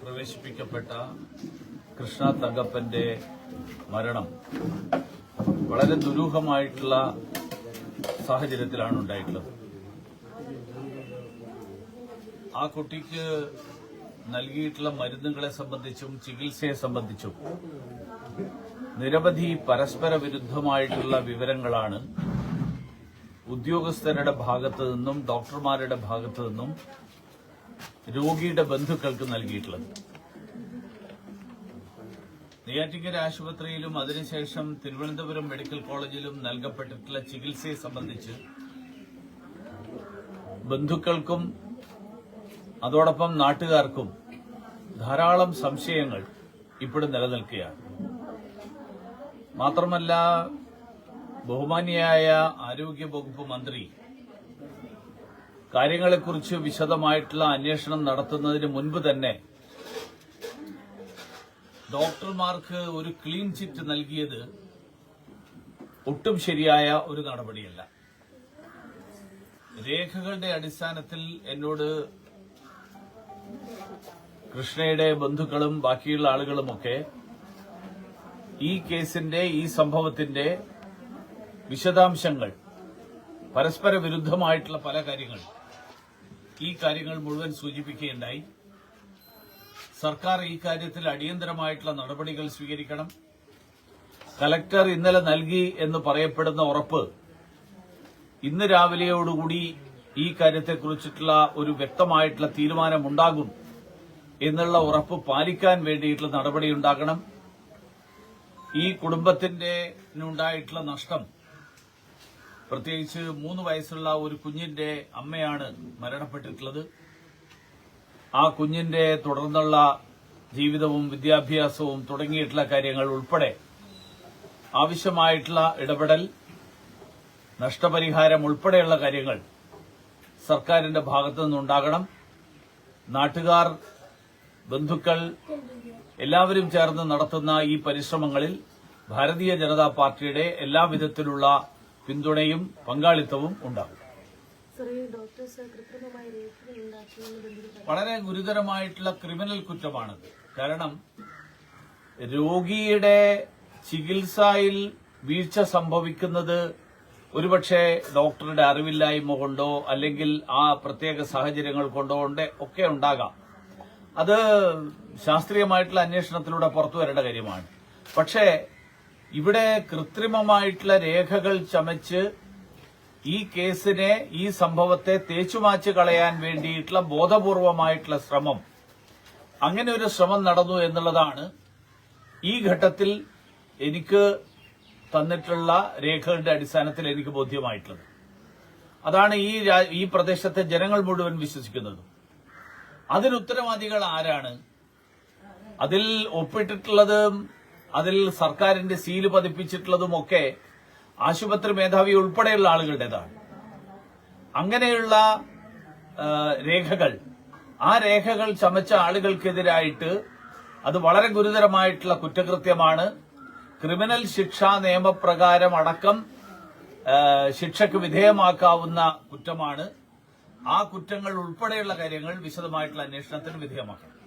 പ്രവേശിപ്പിക്കപ്പെട്ട കൃഷ്ണ തങ്കപ്പന്റെ മരണം വളരെ ദുരൂഹമായിട്ടുള്ള സാഹചര്യത്തിലാണ് ഉണ്ടായിട്ടുള്ളത്. ആ കുട്ടിക്ക് നൽകിയിട്ടുള്ള മരുന്നുകളെ സംബന്ധിച്ചും ചികിത്സയെ സംബന്ധിച്ചും നിരവധി പരസ്പര വിരുദ്ധമായിട്ടുള്ള വിവരങ്ങളാണ് ഉദ്യോഗസ്ഥരുടെ ഭാഗത്തു നിന്നും ഡോക്ടർമാരുടെ ഭാഗത്തു നിന്നും രോഗിയുടെ ബന്ധുക്കൾക്ക് നൽകിയിട്ടുള്ളത്. നെയ്യാറ്റിക്കര ആശുപത്രിയിലും അതിനുശേഷം തിരുവനന്തപുരം മെഡിക്കൽ കോളേജിലും നൽകപ്പെട്ടിട്ടുള്ള ചികിത്സയെ സംബന്ധിച്ച് ബന്ധുക്കൾക്കും അതോടൊപ്പം നാട്ടുകാർക്കും ധാരാളം സംശയങ്ങൾ ഇപ്പോഴും നിലനിൽക്കുകയാണ്. മാത്രമല്ല ബഹുമാനിയായ ആരോഗ്യ വകുപ്പ് മന്ത്രി കാര്യങ്ങളെക്കുറിച്ച് വിശദമായിട്ടുള്ള അന്വേഷണം നടത്തുന്നതിന് മുൻപ് തന്നെ ഡോക്ടർമാർക്ക് ഒരു ക്ലീൻ ചിറ്റ് നൽകിയത് ഒട്ടും ശരിയായ ഒരു നടപടിയല്ല. രേഖകളുടെ അടിസ്ഥാനത്തിൽ എന്നോട് കൃഷ്ണയുടെ ബന്ധുക്കളും ബാക്കിയുള്ള ആളുകളുമൊക്കെ ഈ കേസിന്റെ ഈ സംഭവത്തിന്റെ വിശദാംശങ്ങൾ പരസ്പര വിരുദ്ധമായിട്ടുള്ള പല കാര്യങ്ങൾ ഈ കാര്യങ്ങൾ മുഴുവൻ സൂചിപ്പിക്കുകയുണ്ടായി. സർക്കാർ ഈ കാര്യത്തിൽ അടിയന്തരമായിട്ടുള്ള നടപടികൾ സ്വീകരിക്കണം. കലക്ടർ ഇന്നലെ നൽകി എന്ന് പറയപ്പെടുന്ന ഉറപ്പ് ഇന്ന് രാവിലെയോടുകൂടി ഈ കാര്യത്തെക്കുറിച്ചിട്ടുള്ള ഒരു വ്യക്തമായിട്ടുള്ള തീരുമാനമുണ്ടാകും എന്നുള്ള ഉറപ്പ് പാലിക്കാൻ വേണ്ടിയിട്ടുള്ള നടപടിയുണ്ടാകണം. ഈ കുടുംബത്തിന്റെ ഉണ്ടായിട്ടുള്ള നഷ്ടം പ്രത്യേകിച്ച് മൂന്ന് വയസ്സുള്ള ഒരു കുഞ്ഞിന്റെ അമ്മയാണ് മരണപ്പെട്ടിട്ടുള്ളത്. ആ കുഞ്ഞിന്റെ തുടർന്നുള്ള ജീവിതവും വിദ്യാഭ്യാസവും തുടങ്ങിയിട്ടുള്ള കാര്യങ്ങൾ ഉൾപ്പെടെ ആവശ്യമായിട്ടുള്ള ഇടപെടൽ നഷ്ടപരിഹാരം ഉൾപ്പെടെയുള്ള കാര്യങ്ങൾ സർക്കാരിന്റെ ഭാഗത്തു നിന്നുണ്ടാകണം. നാട്ടുകാർ ബന്ധുക്കൾ എല്ലാവരും ചേർന്ന് നടത്തുന്ന ഈ പരിശ്രമങ്ങളിൽ ഭാരതീയ ജനതാ പാർട്ടിയുടെ എല്ലാവിധത്തിലുള്ള പിന്തുണയും പങ്കാളിത്തവും ഉണ്ടാകും. വളരെ ഗുരുതരമായിട്ടുള്ള ക്രിമിനൽ കുറ്റമാണത്. കാരണം രോഗിയുടെ ചികിത്സയിൽ വീഴ്ച സംഭവിക്കുന്നത് ഒരുപക്ഷെ ഡോക്ടറുടെ അറിവില്ലായ്മ കൊണ്ടോ അല്ലെങ്കിൽ ആ പ്രത്യേക സാഹചര്യങ്ങൾ കൊണ്ടോ ഒക്കെ ഉണ്ടാകാം. അത് ശാസ്ത്രീയമായിട്ടുള്ള അന്വേഷണത്തിലൂടെ പുറത്തു വരേണ്ട കാര്യമാണ്. പക്ഷേ ഇവിടെ കൃത്രിമമായിട്ടുള്ള രേഖകൾ ചമച്ച് ഈ കേസിനെ ഈ സംഭവത്തെ തേച്ചുമാച്ച് കളയാൻ വേണ്ടിയിട്ടുള്ള ബോധപൂർവമായിട്ടുള്ള ശ്രമം. അങ്ങനെ ഒരു ശ്രമം നടന്നു എന്നുള്ളതാണ് ഈ ഘട്ടത്തിൽ എനിക്ക് തന്നിട്ടുള്ള രേഖകളുടെ അടിസ്ഥാനത്തിൽ എനിക്ക് ബോധ്യമായിട്ടുള്ളത്. അതാണ് ഈ ഈ പ്രദേശത്തെ ജനങ്ങൾ മുഴുവൻ വിശ്വസിക്കുന്നത്. അതിന് ഉത്തരവാദികൾ ആരാണ്? അതിൽ ഒപ്പിട്ടിട്ടുള്ളതും അതിൽ സർക്കാരിന്റെ സീൽ പതിപ്പിച്ചിട്ടുള്ളതുമൊക്കെ ആശുപത്രി മേധാവി ഉൾപ്പെടെയുള്ള ആളുകളുടേതാണ്. അങ്ങനെയുള്ള രേഖകൾ ആ രേഖകൾ ചമച്ച ആളുകൾക്കെതിരായിട്ട് അത് വളരെ ഗുരുതരമായിട്ടുള്ള കുറ്റകൃത്യമാണ്. ക്രിമിനൽ ശിക്ഷാ നിയമപ്രകാരം അടക്കം ശിക്ഷയ്ക്ക് വിധേയമാക്കാവുന്ന കുറ്റമാണ്. ആ കുറ്റങ്ങൾ ഉൾപ്പെടെയുള്ള കാര്യങ്ങൾ വിശദമായിട്ടുള്ള അന്വേഷണത്തിന് വിധേയമാക്കണം.